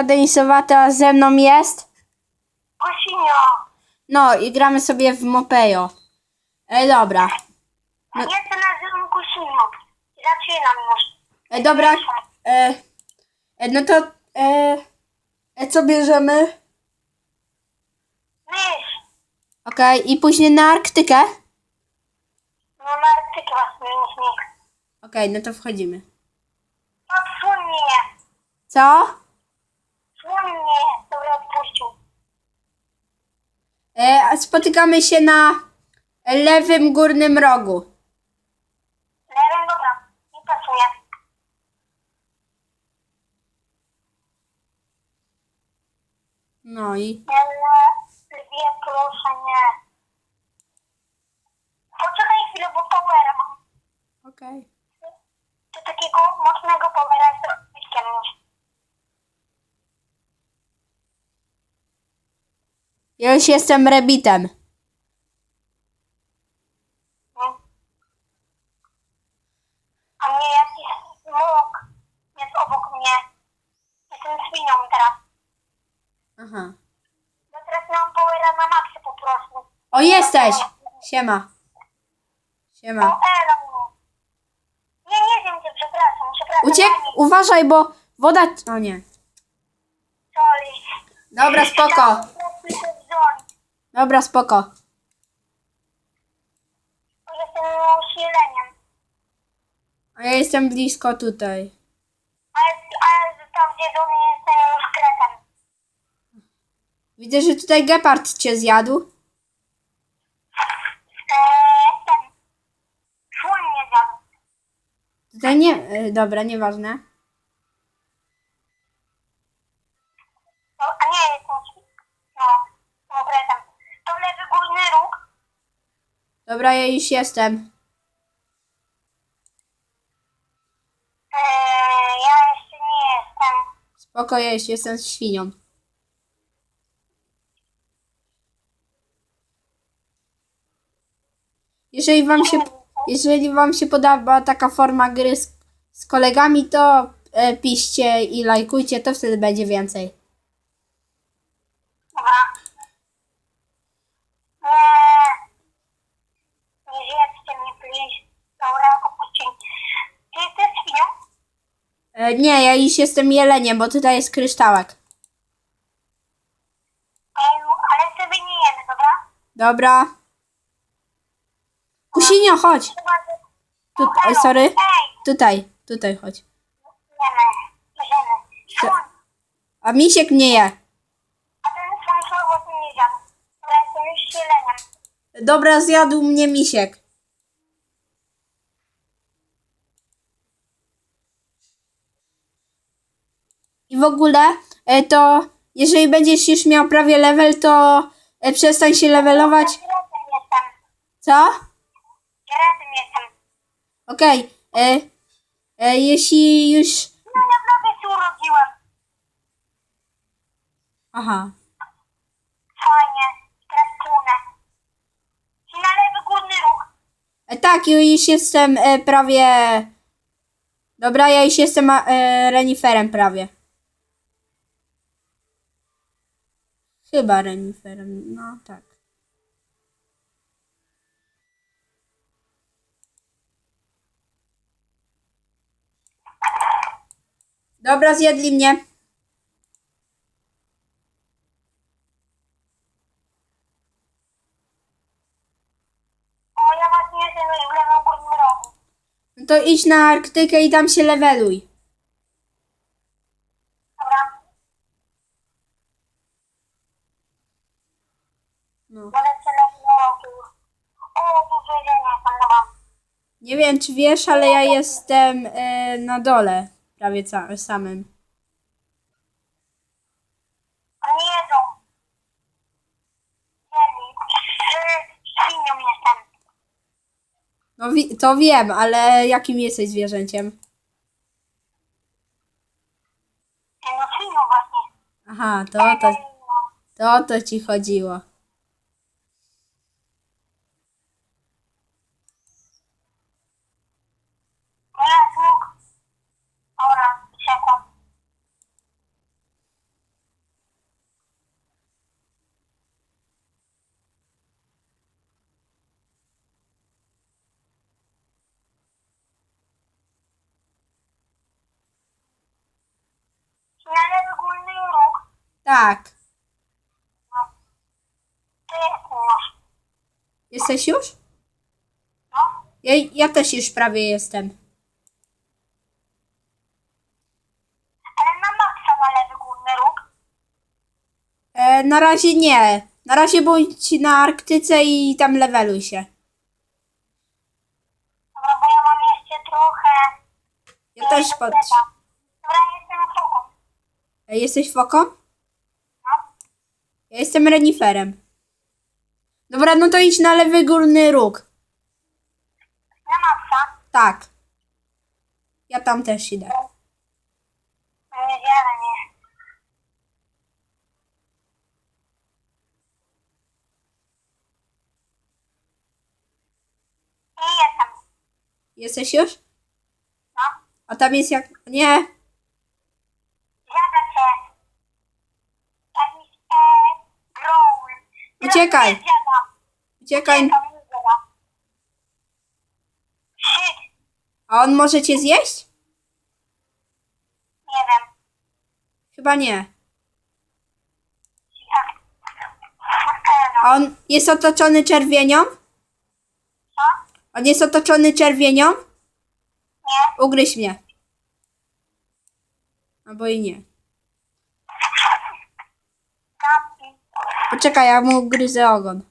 Agata Denisowata ze mną jest. Kosinio. No i gramy sobie w Mopejo. E, dobra. Ja się nazywam Kosinio. Zaczynam już. E, dobra. E, e, no to e, e, co bierzemy? Mysz. Okej, i później na Arktykę? No na Arktykę was mięśnik. Okej, no to wchodzimy. Odsłoń mnie. Co? E, a spotykamy się na lewym górnym rogu. Lewym, dobra. Nie pasuje. No i. Ale lwie, proszę nie. Poczekaj chwilę, bo mam. Okej. To takiego mocnego powera z rozbitkiem już. Ja już jestem rebitem. A mnie jakiś smok jest obok mnie. Jestem świnią teraz. Aha. Ja teraz mam powera na maksie po prostu. O, jesteś! Siema. O, Siema. Elo. Nie, nie wiem cię, przepraszam, przepraszam. Uciek, Ani, uważaj, bo woda. O nie. Sorry. Dobra, spoko. Chciałam po prostu się wziąć, Dobra, spoko. bo Jestem usileniem. A ja jestem blisko tutaj. Ale, ale tam gdzie do mnie jestem już kretem. Widzę, że tutaj gepard cię zjadł. Eee, ten. Mnie zjadł. Tutaj nie. e, Dobra, nieważne. No, a nie jestem świn- No, no kretem. To lewy górny róg. Dobra, ja już jestem. Eee, ja jeszcze nie jestem. Spoko, ja już jestem świnią. Jeżeli wam się, jeżeli wam się podoba taka forma gry z, z kolegami, to e, piszcie i lajkujcie, to wtedy będzie więcej. Dobra. Eee, nie zjedzcie mnie, please. Dobra, opuścili. Ty jesteś świnią? E, nie, ja już jestem jeleniem, bo tutaj jest kryształek. Ale sobie nie jemy, dobra? Dobra. Kusinio, chodź. Chyba, że... Tu, e, sorry. Ej, Tutaj, tutaj chodź. jemy, jemy. A misiek mnie je. A ten nie zjadł. Dobra, jestem już sieleniem. Dobra, zjadł mnie misiek. W ogóle, e, to jeżeli będziesz już miał prawie level, to e, przestań się levelować. Kieretem jestem. Co? Kieretem jestem. Okej. e, e, jeśli już... No ja prawie się urodziłem. Aha. Fajnie. Teraz płynę. I na lewy górny. E, tak, już jestem prawie... Dobra, ja już jestem e, reniferem prawie. Chyba reniferem, no tak. Dobra, zjedli mnie. O, ja was nie jestem już w lewym górnym rogu. No to idź na Arktykę i tam się leveluj. Dobra. No. Będę. O, dużo jedzenia. Nie wiem, czy wiesz, ale ja jestem e, na dole prawie ca- samym. A nie jedzą. Jedli. Świnią jestem. No wi- to wiem, ale jakim jesteś zwierzęciem? No świnią właśnie. Aha, to to, to o to ci chodziło. Nie, smok. Dobra, siekłam. Tak. Jesteś już? No. Ja, ja też już prawie jestem. Ale na maksa na lewy górny róg. E, na razie nie. Na razie bądź na Arktyce i tam leveluj się. Dobra, bo ja mam jeszcze trochę. Ja też pod... Dobra, jestem foką. E, Jesteś foką? Ja jestem reniferem. Dobra, no to idź na lewy górny róg. Na maksa. Tak. Ja tam też idę. Jedziemy, nie. I jestem. Jesteś już? No. A tam jest jak... Nie. Zjada cię. Jakiś e, growl. Uciekaj. Uciekaj. Uciekam. Shit. A on może cię zjeść? Nie wiem. Chyba nie. A on jest otoczony czerwienią? Co? On jest otoczony czerwienią? Nie. Ugryź mnie. Albo i nie. Poczekaj, ja mu ugryzę ogon.